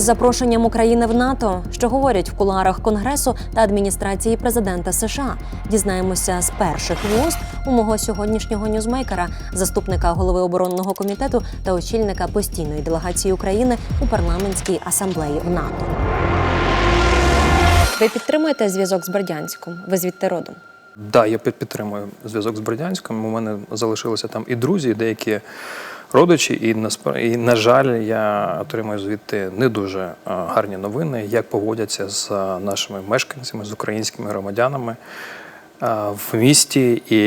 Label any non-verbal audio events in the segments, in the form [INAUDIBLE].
Із запрошенням України в НАТО, що говорять в кулуарах Конгресу та адміністрації президента США. Дізнаємося з перших вуст у мого сьогоднішнього ньюзмейкера, заступника голови оборонного комітету та очільника постійної делегації України у парламентській асамблеї в НАТО. Ви підтримуєте зв'язок з Бердянськом? Ви звідти родом? Да, я підтримую зв'язок з Бердянськом. У мене залишилися там і друзі, і деякі родичі. І наспра- і, на жаль, я отримую звідти не дуже гарні новини, як поводяться з нашими мешканцями, з українськими громадянами в місті, і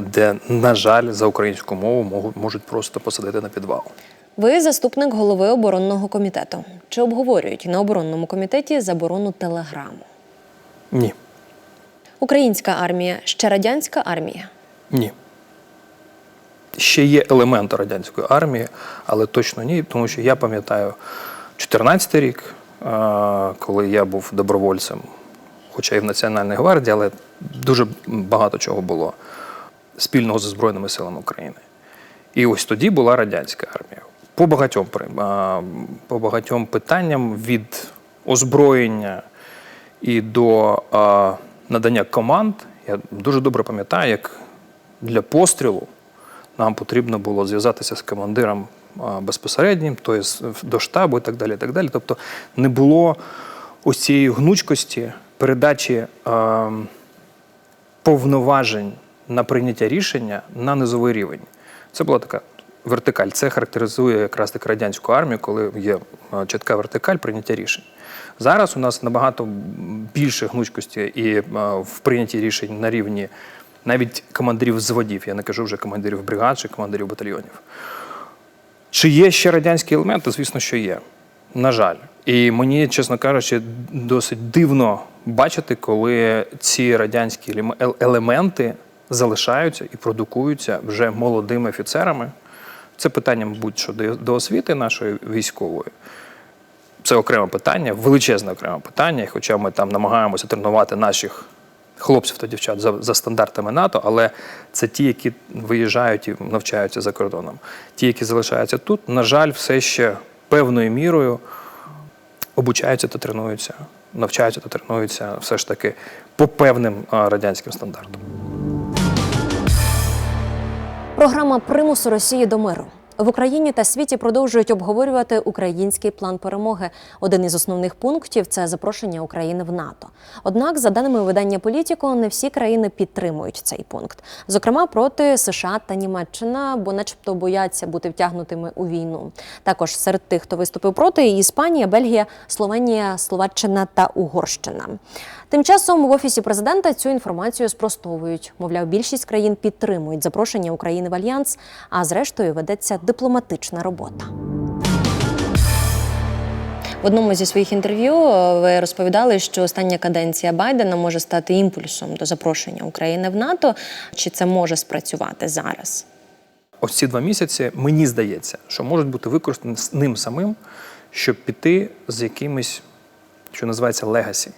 де, на жаль, за українську мову можуть просто посадити на підвал. Ви заступник голови оборонного комітету. Чи обговорюють на оборонному комітеті заборону телеграму? Ні, Українська армія ще радянська армія. ні. Ще є елементи радянської армії, але точно ні, тому що я пам'ятаю 14 рік, е, коли я був добровольцем, хоча і в Національній гвардії, але дуже багато чого було спільного зі Збройними силами України. І ось тоді була радянська армія. По багатьом, е, по багатьом питанням від озброєння і до е, надання команд. Я дуже добре пам'ятаю, як для пострілу нам потрібно було зв'язатися з командиром безпосереднім, тобто до штабу і так далі. І так далі. Тобто не було ось цієї гнучкості передачі а, повноважень на прийняття рішення на низовий рівень. Це була така вертикаль. Це характеризує якраз таки радянську армію, коли є чітка вертикаль прийняття рішень. Зараз у нас набагато більше гнучкості і в прийнятті рішень на рівні навіть командирів взводів. Я не кажу вже командирів бригад чи командирів батальйонів. Чи є ще радянські елементи? Звісно, що є. На жаль. І мені, чесно кажучи, досить дивно бачити, коли ці радянські елементи залишаються і продукуються вже молодими офіцерами. Це питання, мабуть, що до освіти нашої військової. Це окреме питання, величезне окреме питання. Хоча ми там намагаємося тренувати наших хлопців та дівчат за, за стандартами НАТО, але це ті, які виїжджають і навчаються за кордоном. Ті, які залишаються тут, на жаль, все ще певною мірою обучаються та тренуються, навчаються та тренуються все ж таки по певним радянським стандартам. Програма примусу Росії до миру. В Україні та світі продовжують обговорювати український план перемоги. Один із основних пунктів це запрошення України в НАТО. Однак, за даними видання Політіко, не всі країни підтримують цей пункт. Зокрема, проти США та Німеччина, бо, начебто, бояться бути втягнутими у війну. Також серед тих, хто виступив проти, Іспанія, Бельгія, Словенія, Словаччина та Угорщина. Тим часом в офісі президента цю інформацію спростовують. Мовляв, більшість країн підтримують запрошення України в альянс, а зрештою ведеться дипломатична робота. В одному зі своїх інтерв'ю е, ви розповідали, що остання каденція Байдена може стати імпульсом до запрошення України в НАТО. Чи це може спрацювати зараз? Ось ці два місяці, мені здається, що можуть бути використані з ним самим, щоб піти з якимось, що називається легасі,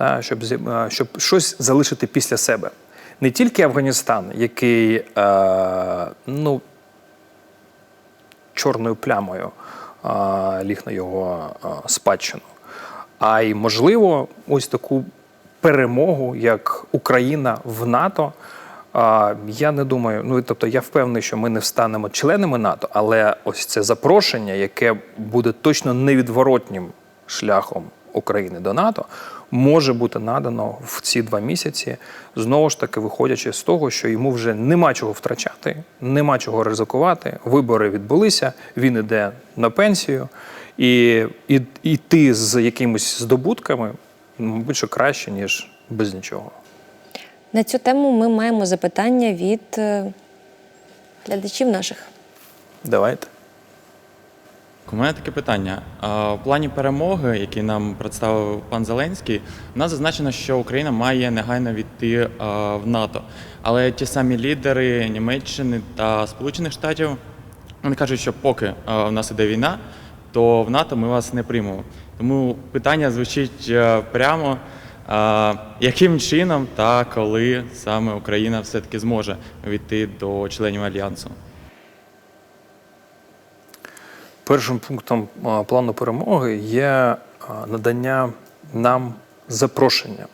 да, щоб, зі- щоб щось залишити після себе. Не тільки Афганістан, який е, ну, чорною плямою а, ліг на його а, спадщину, а й, можливо, ось таку перемогу, як Україна в НАТО. А, я не думаю, ну тобто я впевнений, що ми не встанемо членами НАТО, але ось це запрошення, яке буде точно невідворотнім шляхом України до НАТО, може бути надано в ці два місяці, знову ж таки, виходячи з того, що йому вже нема чого втрачати, нема чого ризикувати. Вибори відбулися, він іде на пенсію, і, і йти з якимись здобутками, мабуть, що краще, ніж без нічого. На цю тему ми маємо запитання від е, глядачів наших. Давайте. У мене таке питання. В плані перемоги, який нам представив пан Зеленський, у нас зазначено, що Україна має негайно війти в НАТО. Але ті самі лідери Німеччини та Сполучених Штатів вони кажуть, що поки в нас іде війна, то в НАТО ми вас не приймемо. Тому питання звучить е, прямо. Яким чином та коли саме Україна все-таки зможе війти до членів альянсу? Першим пунктом плану перемоги є надання нам запрошення.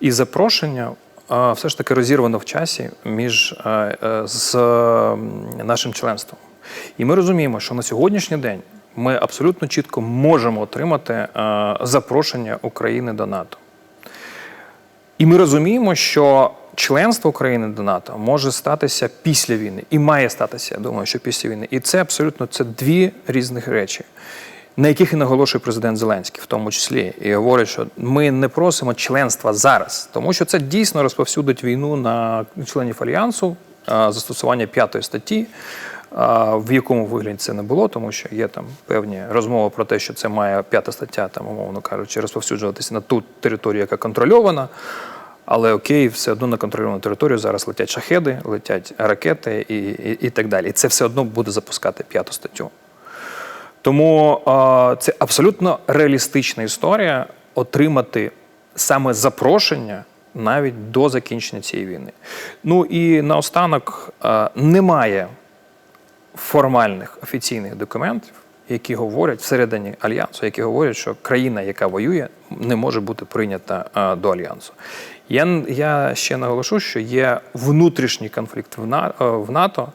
І запрошення все ж таки розірвано в часі між е, з нашим членством. І ми розуміємо, що на сьогоднішній день ми абсолютно чітко можемо отримати запрошення України до НАТО. І ми розуміємо, що членство України до НАТО може статися після війни і має статися, я думаю, що після війни. І це абсолютно це дві різних речі, на яких і наголошує президент Зеленський, в тому числі, і говорить, що ми не просимо членства зараз, тому що це дійсно розповсюдить війну на членів альянсу, застосування п'ятої статті. В якому вигляді це не було, тому що є там певні розмови про те, що це має п'ята стаття, там, умовно кажучи, розповсюджуватися на ту територію, яка контрольована. Але окей, все одно на контрольовану територію зараз летять шахеди, летять ракети і, і, і так далі. І це все одно буде запускати п'яту статтю. Тому е, це абсолютно реалістична історія отримати саме запрошення навіть до закінчення цієї війни. Ну і наостанок е, немає формальних офіційних документів, які говорять всередині альянсу, які говорять, що країна, яка воює, не може бути прийнята е, до альянсу. Я, я ще наголошу, що є внутрішній конфлікт в, е, НАТО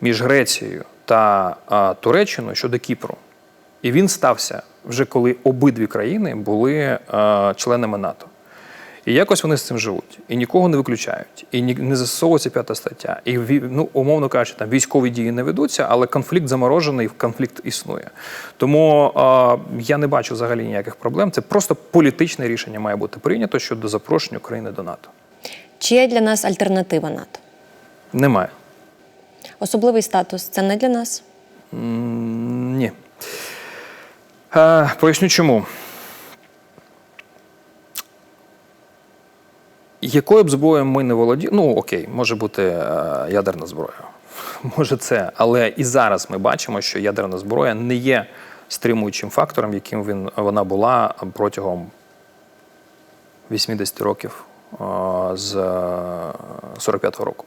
між Грецією та е, Туреччиною щодо Кіпру. І він стався вже коли обидві країни були е, членами НАТО. І якось вони з цим живуть, і нікого не виключають, і не застосовується п'ята стаття. І ну, умовно кажучи, там військові дії не ведуться, але конфлікт заморожений, конфлікт існує. Тому е, я не бачу взагалі ніяких проблем. Це просто політичне рішення має бути прийнято щодо запрошення України до НАТО. Чи є для нас альтернатива НАТО? Немає. Особливий статус це не для нас. М, Ні. Е, поясню чому. Якою б зброєю ми не володіли, ну окей, може бути е, ядерна зброя. [LAUGHS] Може це. Але і зараз ми бачимо, що ядерна зброя не є стримуючим фактором, яким він, вона була протягом 80 років е, з е, 45-го року.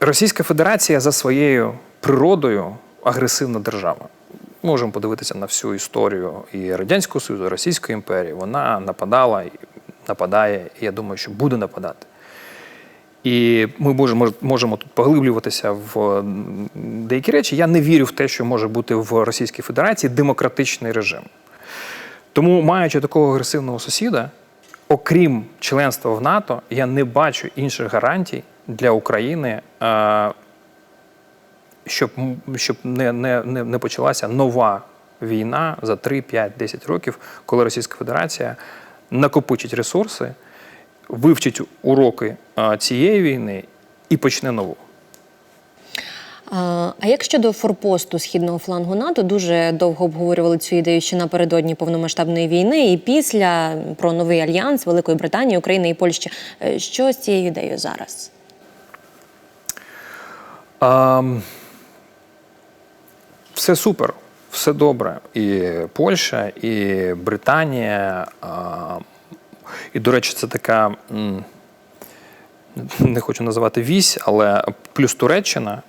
Російська Федерація за своєю природою агресивна держава. Можемо подивитися на всю історію і Радянського Союзу, і Російської імперії. Вона нападала нападає, і я думаю, що буде нападати. І ми можемо, можемо тут поглиблюватися в деякі речі. Я не вірю в те, що може бути в Російській Федерації демократичний режим. Тому, маючи такого агресивного сусіда, окрім членства в НАТО, я не бачу інших гарантій для України, е, щоб, щоб не, не, не, почалася нова війна за 3, 5, 10 років, коли Російська Федерація накопичить ресурси, вивчить уроки цієї війни і почне нову. А а як щодо форпосту східного флангу НАТО, дуже довго обговорювали цю ідею ще напередодні повномасштабної війни, і після про новий альянс Великої Британії, України і Польщі. Е, Що з цією ідеєю зараз? А, все супер, все добре. І Польща, і Британія. І, до речі, це така, не хочу називати вісь, але плюс Туреччина.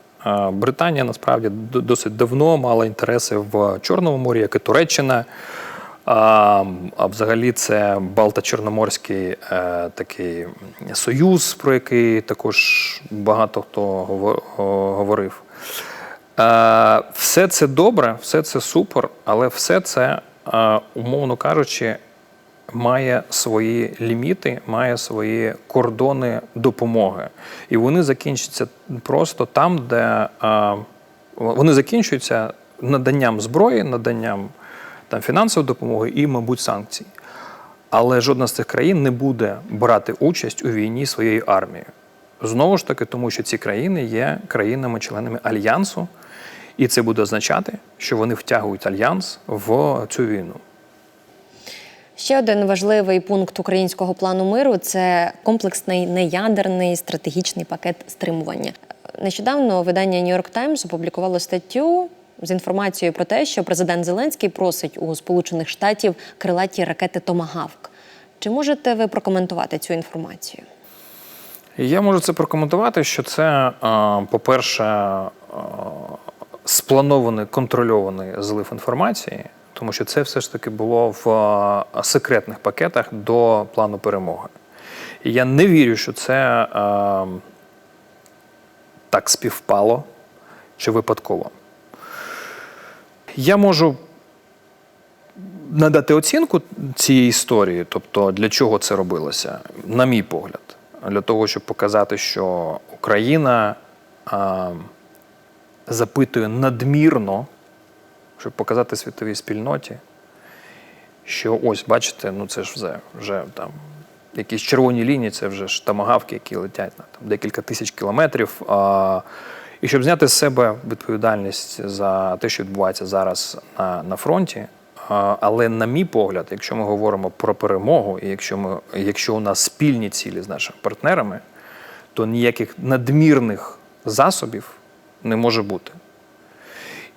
Британія насправді досить давно мала інтереси в Чорному морі, як і Туреччина. А, взагалі це Балто-Чорноморський е, такий союз, про який також багато хто говорив. Е, все це добре, все це супер, але все це, е, умовно кажучи, має свої ліміти, має свої кордони допомоги. І вони закінчаться просто там, де е, вони закінчуються наданням зброї, наданням там, фінансової допомоги і, мабуть, санкцій. Але жодна з цих країн не буде брати участь у війні своєю армією. Знову ж таки, тому що ці країни є країнами-членами альянсу, і це буде означати, що вони втягують альянс в цю війну. Ще один важливий пункт українського плану миру це комплексний неядерний стратегічний пакет стримування. Нещодавно видання New York Times опублікувало статтю з інформацією про те, що президент Зеленський просить у Сполучених Штатів крилаті ракети Томагавк. Чи можете ви прокоментувати цю інформацію? Я можу це прокоментувати, що це, е, по-перше, е, спланований контрольований злив інформації, тому що це все ж таки було в е, секретних пакетах до плану перемоги. І я не вірю, що це е, так співпало чи випадково. Я можу надати оцінку цієї історії, тобто для чого це робилося, на мій погляд, для того, щоб показати, що Україна а, запитує надмірно, щоб показати світовій спільноті, що ось, бачите, ну це ж вже, вже там якісь червоні лінії, це вже ж тамагавки, які летять на там, декілька тисяч кілометрів. А, і щоб зняти з себе відповідальність за те, що відбувається зараз на, на фронті. Але, на мій погляд, якщо ми говоримо про перемогу, і якщо, ми, якщо у нас спільні цілі з нашими партнерами, то ніяких надмірних засобів не може бути.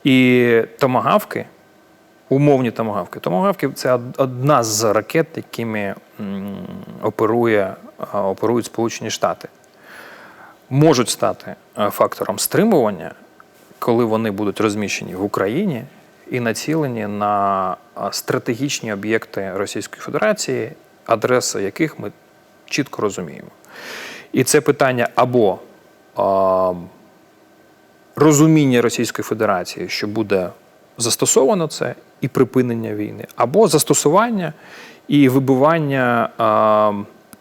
І томагавки, умовні томагавки. Томагавки це одна з ракет, якими оперує, оперують Сполучені Штати. Можуть стати е, фактором стримування, коли вони будуть розміщені в Україні і націлені на стратегічні об'єкти Російської Федерації, адреса яких ми чітко розуміємо. І це питання або розуміння Російської Федерації, що буде застосовано це і припинення війни, або застосування і вибивання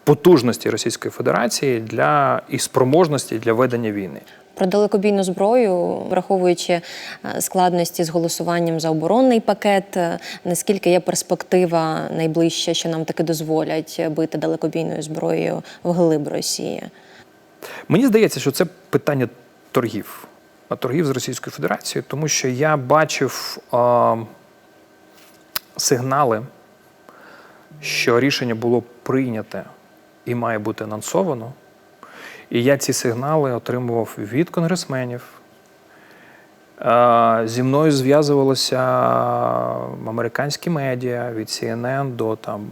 потужності Російської Федерації для і спроможності для ведення війни. Про далекобійну зброю, враховуючи е, складності з голосуванням за оборонний пакет, е, наскільки є перспектива найближча, що нам таки дозволять бити далекобійною зброєю в глиб Росії? Мені здається, що це питання торгів, торгів з Російською Федерацією, тому що я бачив а, сигнали, що рішення було прийняте і має бути анонсовано. І я ці сигнали отримував від конгресменів. Е, Зі мною зв'язувалися американські медіа від CNN до там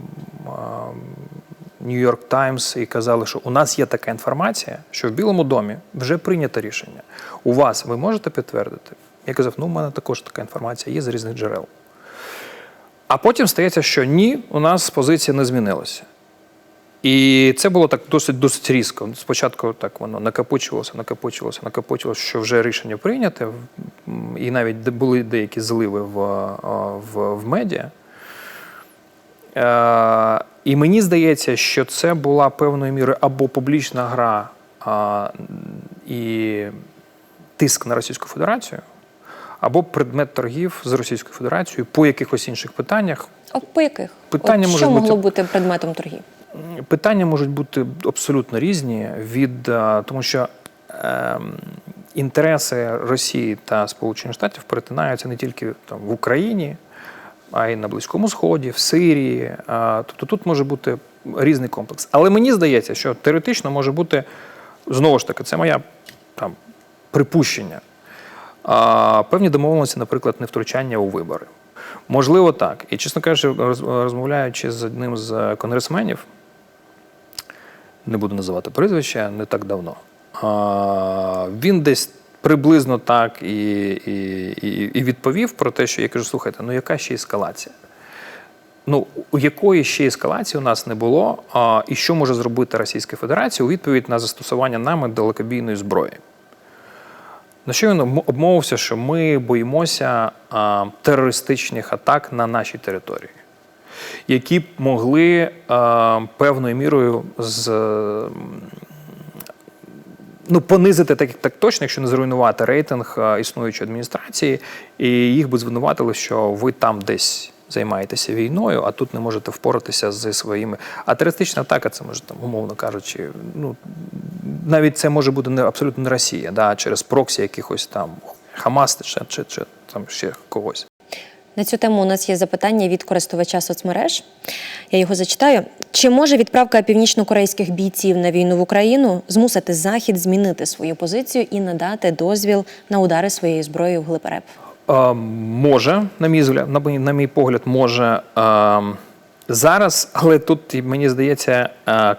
York Times і казали, що у нас є така інформація, що в Білому домі вже прийнято рішення. У вас ви можете підтвердити? Я казав, ну, у мене також така інформація є з різних джерел. А потім стається, що ні, у нас позиція не змінилася. І це було так досить досить різко. Спочатку так воно накопичувалося, накопичувалося, накопичувалося, що вже рішення прийняте, і навіть були деякі зливи в, в, в медіа. Е, і мені здається, що це була певною мірою або публічна гра а, і тиск на Російську Федерацію, або предмет торгів з Російською Федерацією по якихось інших питаннях. А по яких? Питання От що бути- могло бути предметом торгів? Питання можуть бути абсолютно різні від е, тому, що ем, інтереси Росії та Сполучених Штатів перетинаються не тільки там в Україні, а й на Близькому Сході, в Сирії. Тобто тут може бути різний комплекс. Але мені здається, що теоретично може бути знову ж таки, це моя там припущення. Певні домовленості, наприклад, не втручання у вибори. Можливо, так. І, чесно кажучи, розмовляючи з одним з конгресменів, не буду називати прізвище, не так давно. Він десь приблизно так і, і, і, і відповів про те, що я кажу: слухайте, ну яка ще ескалація? Ну, у якої ще ескалації у нас не було, а, і що може зробити Російська Федерація у відповідь на застосування нами далекобійної зброї? На що він обмовився, що ми боїмося а, терористичних атак на нашій території, які б могли а, певною мірою з, ну, понизити так, так точно, якщо не зруйнувати рейтинг існуючої адміністрації, і їх би звинуватили, що ви там десь займаєтеся війною, а тут не можете впоратися зі своїми. А терористична атака, це може там, умовно кажучи, ну навіть це може бути не абсолютно не Росія, да, через проксі якихось там Хамас чи, чи, чи там ще когось. На цю тему у нас є запитання від користувача соцмереж. Я його зачитаю. Чи може відправка північнокорейських бійців на війну в Україну змусити Захід змінити свою позицію і надати дозвіл на удари своєю зброєю в глиб РФ? Е, може, на мій згляд, на на мій погляд, може е, зараз, але тут мені здається,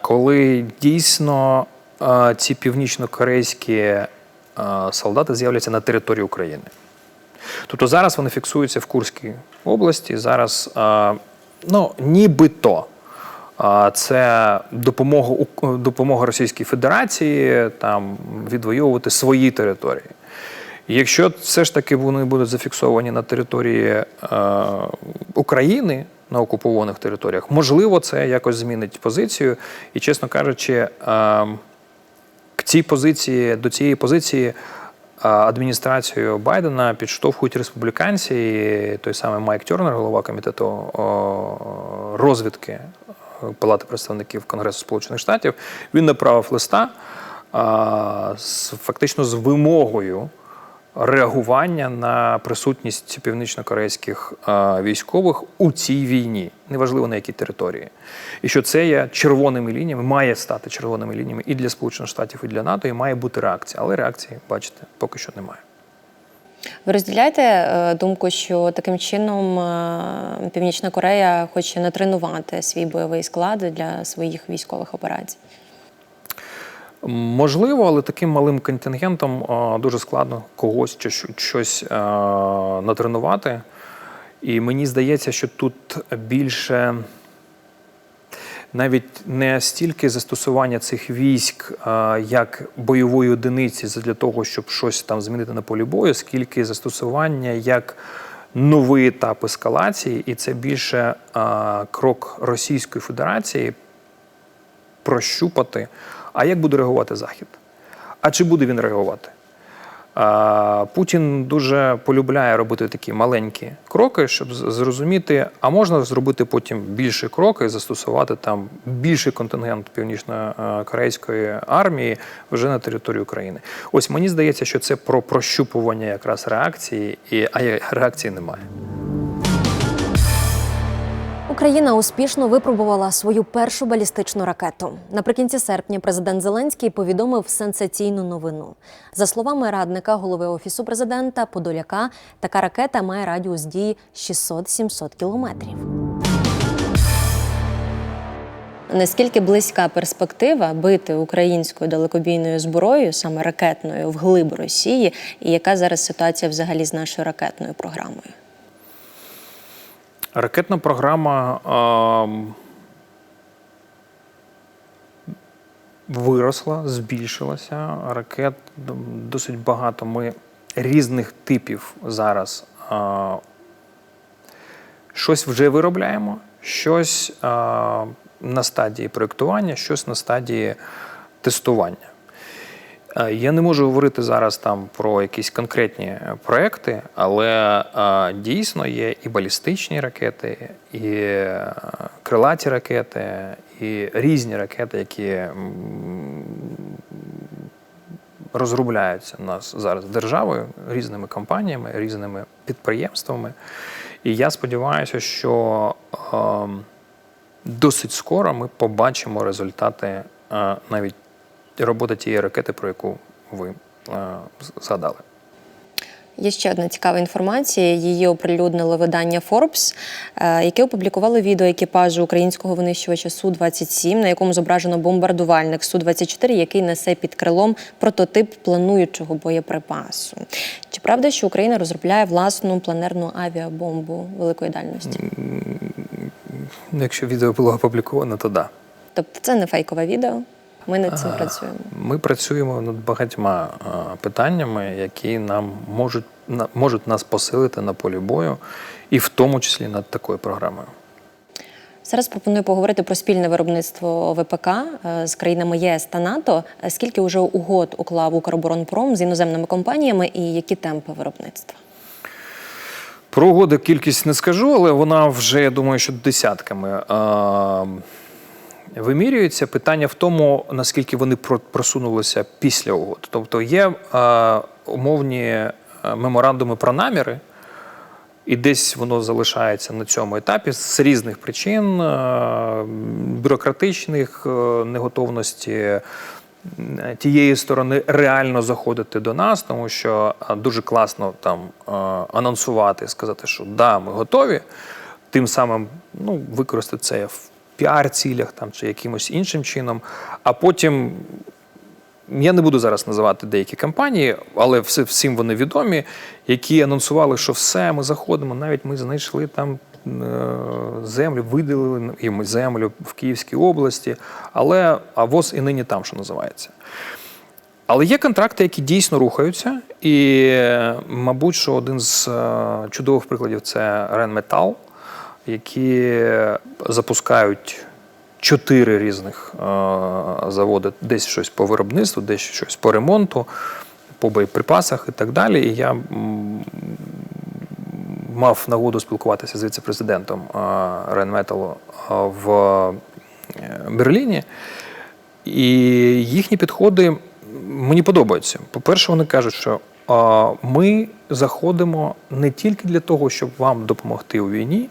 коли дійсно ці північно-корейські солдати з'являться на території України. Тобто зараз вони фіксуються в Курській області. Зараз е, ну, нібито е, це допомога, допомога Російській Федерації там, відвоювати свої території. Якщо все ж таки вони будуть зафіксовані на території е, України на окупованих територіях, можливо, це якось змінить позицію. І, чесно кажучи, е, к цій позиції, до цієї позиції адміністрацію Байдена підштовхують республіканці. Той самий Майк Тернер, голова комітету розвідки е, Палати представників Конгресу Сполучених Штатів, він направив листа фактично з вимогою реагування на присутність північнокорейських а, військових у цій війні, неважливо на якій території. І що це є червоними лініями, має стати червоними лініями і для Сполучених Штатів, і для НАТО, і має бути реакція. Але реакції, бачите, поки що немає. Ви розділяєте е, думку, що таким чином е, Північна Корея хоче натренувати свій бойовий склад для своїх військових операцій? Можливо, але таким малим контингентом дуже складно когось щось натренувати. І мені здається, що тут більше навіть не стільки застосування цих військ як бойової одиниці для того, щоб щось там змінити на полі бою, скільки застосування як новий етап ескалації, і це більше крок Російської Федерації прощупати, а як буде реагувати Захід? А чи буде він реагувати? Путін дуже полюбляє робити такі маленькі кроки, щоб зрозуміти, а можна зробити потім більші кроки застосувати там більший контингент північно-корейської армії вже на території України. Ось мені здається, що це про прощупування якраз реакції, і а реакції немає. Україна успішно випробувала свою першу балістичну ракету. Наприкінці серпня президент Зеленський повідомив сенсаційну новину. За словами радника голови офісу президента Подоляка, така ракета має радіус дії 600-700 кілометрів. Наскільки близька перспектива бити українською далекобійною зброєю, саме ракетною, в глиб Росії, і яка зараз ситуація взагалі з нашою ракетною програмою? Ракетна програма ем, виросла, збільшилася. Ракет досить багато. Ми різних типів зараз е, щось вже виробляємо, щось е, на стадії проєктування, щось на стадії тестування. Е, Я не можу говорити зараз там про якісь конкретні е, проекти, але е, дійсно є і балістичні ракети, і крилаті ракети, і різні ракети, які розробляються у нас зараз державою, різними компаніями, різними підприємствами. І я сподіваюся, що ем, досить скоро ми побачимо результати навіть роботи тієї ракети, про яку ви е, згадали. Є ще одна цікава інформація. Її оприлюднило видання Forbes, е, яке опублікувало відео екіпажу українського винищувача Су-27, на якому зображено бомбардувальник Су-24, який несе під крилом прототип плануючого боєприпасу. Чи правда, що Україна розробляє власну планерну авіабомбу великої дальності? Якщо відео було опубліковано, то да. Тобто це не фейкове відео. Ми над цим працюємо. Ми працюємо над багатьма е, питаннями, які нам можуть, на- можуть нас посилити на полі бою, і в тому числі над такою програмою. Зараз пропоную поговорити про спільне виробництво ВПК е, з країнами ЄС та НАТО. Е, Скільки вже угод уклав Укроборонпром з іноземними компаніями і які темпи виробництва? Про угоди кількість не скажу, але вона вже, я думаю, що десятками вимірюється. Питання в тому, наскільки вони про- просунулися після угод. Тобто є е, умовні е, меморандуми про наміри, і десь воно залишається на цьому етапі з різних причин е, бюрократичних е, неготовності е, тієї сторони реально заходити до нас, тому що е, дуже класно там анонсувати, сказати, що да, ми готові, тим самим ну, використати це в піар-цілях там чи якимось іншим чином, а потім Я не буду зараз називати деякі компанії, але всім вони відомі, які анонсували, що все, ми заходимо. Навіть ми знайшли там е, землю, виділили їм землю в Київській області, але а ВОЗ і нині там, що називається. Але є контракти, які дійсно рухаються, і, е, мабуть, що один з е, чудових прикладів це Ренметал, які запускають чотири різних е, заводи, десь щось по виробництву, десь щось по ремонту, по боєприпасах і так далі. І я мав нагоду спілкуватися з віце-президентом Ренметалу в е, Берліні. І їхні підходи мені подобаються. По-перше, вони кажуть, що ми заходимо не тільки для того, щоб вам допомогти у війні,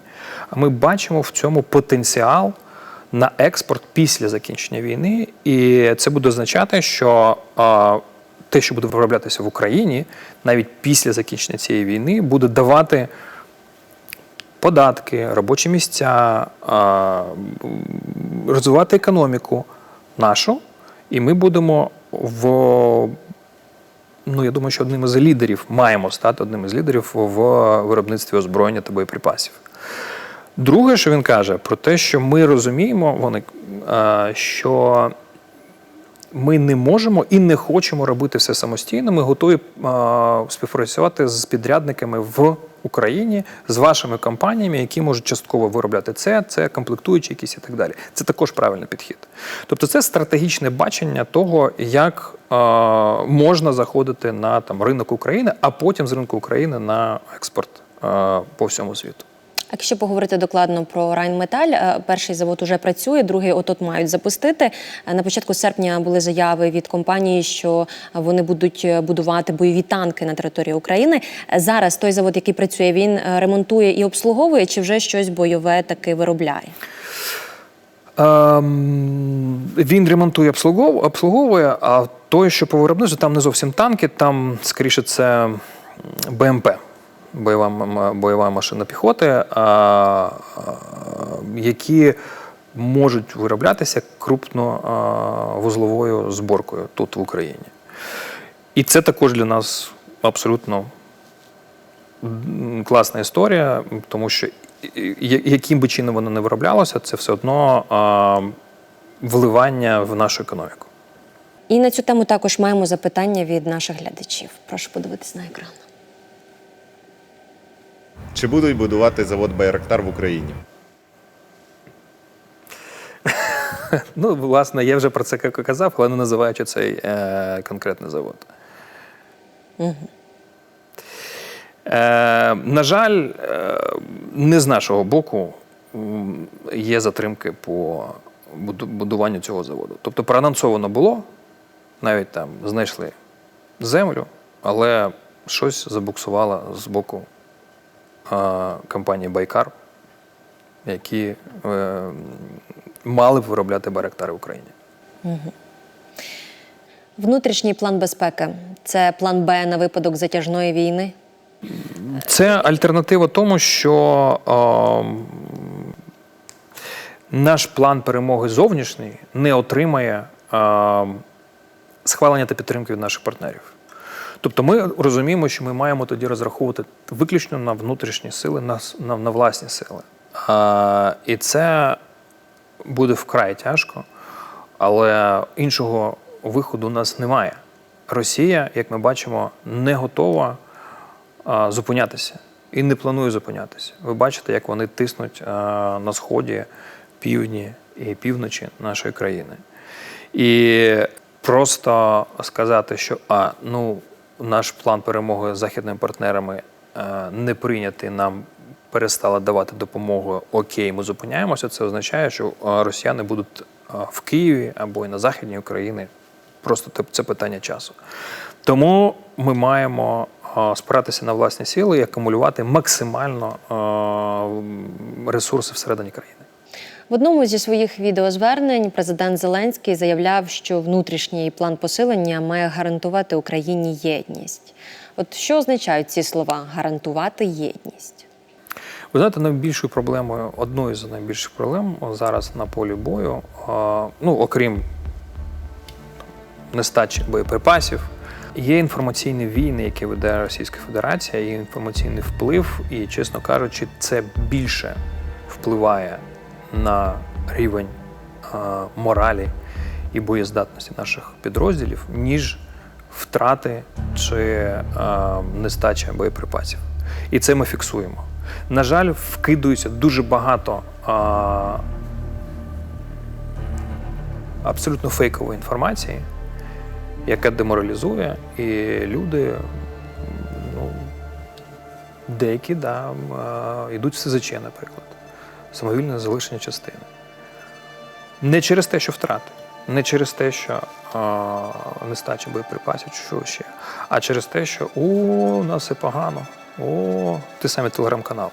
а ми бачимо в цьому потенціал на експорт після закінчення війни. І це буде означати, що те, що буде вироблятися в Україні, навіть після закінчення цієї війни, буде давати податки, робочі місця, розвивати економіку нашу, і ми будемо в. Ну, я думаю, що одним із лідерів маємо стати одним із лідерів в виробництві озброєння та боєприпасів. Друге, що він каже, про те, що ми розуміємо, вони, е, що ми не можемо і не хочемо робити все самостійно. Ми готові співпрацювати з підрядниками в Україні, з вашими компаніями, які можуть частково виробляти це, це комплектуючі якісь і так далі. Це також правильний підхід. Тобто, це стратегічне бачення того, як е, можна заходити на там ринок України, а потім з ринку України на експорт е, по всьому світу. Якщо поговорити докладно про Райнметаль, перший завод уже працює, другий от-от мають запустити. Е, На початку серпня були заяви від компанії, що вони будуть е, будувати бойові танки на території України. Е, Зараз той завод, який працює, він ремонтує і обслуговує, чи вже щось бойове таки виробляє? Ем, він ремонтує, обслуговує, а той, що по виробництву, там не зовсім танки, там скоріше це БМП, бойова, бойова машина піхоти, які можуть вироблятися крупно вузловою зборкою тут в Україні. І це також для нас абсолютно класна історія, тому що яким би чином воно не вироблялося, це все одно вливання в нашу економіку. І на цю тему також маємо запитання від наших глядачів. Прошу подивитись на екран. Чи будуть будувати завод Байрактар в Україні? [LAUGHS] Ну, власне, я вже про це казав, але не називаючи цей е, конкретний завод. Е, на жаль, е, не з нашого боку є затримки по будуванню цього заводу. Тобто проанонсовано було, навіть там знайшли землю, але щось забуксувало з боку компанії Байкар, які е, мали б виробляти баректари в Україні. Внутрішній план безпеки це план Б на випадок затяжної війни. Це альтернатива тому, що ем, наш план перемоги зовнішній не отримає ем, схвалення та підтримки від наших партнерів. Тобто ми розуміємо, що ми маємо тоді розраховувати виключно на внутрішні сили, на, на, на власні сили. А, і це буде вкрай тяжко, але іншого виходу у нас немає. Росія, як ми бачимо, не готова а, зупинятися і не планує зупинятися. Ви бачите, як вони тиснуть а, на сході, півдні і півночі нашої країни. І просто сказати, що а, ну, наш план перемоги з західними партнерами е, не прийнятий, нам перестали давати допомогу, окей, ми зупиняємося. Це означає, що е, росіяни будуть е, в Києві або і на західній Україні. Просто це питання часу. Тому ми маємо спиратися на власні сили і акумулювати максимально ресурси всередині країни. В одному зі своїх відеозвернень президент Зеленський заявляв, що внутрішній план посилення має гарантувати Україні єдність. От що означають ці слова гарантувати єдність? Ви знаєте, найбільшою проблемою, одною з найбільших проблем зараз на полі бою, ну окрім нестачі боєприпасів. Є інформаційні війни, які веде Російська Федерація, є інформаційний вплив, і, чесно кажучи, це більше впливає на рівень е, моралі і боєздатності наших підрозділів, ніж втрати чи е, нестача боєприпасів. І це ми фіксуємо. На жаль, вкидується дуже багато е, абсолютно фейкової інформації, яка деморалізує, і люди, ну, деякі да, йдуть в СЗЧ, наприклад, самовільне залишення частини. Не через те, що втрати, не через те, що е, нестача боєприпасів що ще, а через те, що о, у нас все погано, о, ти самі телеграм-канал.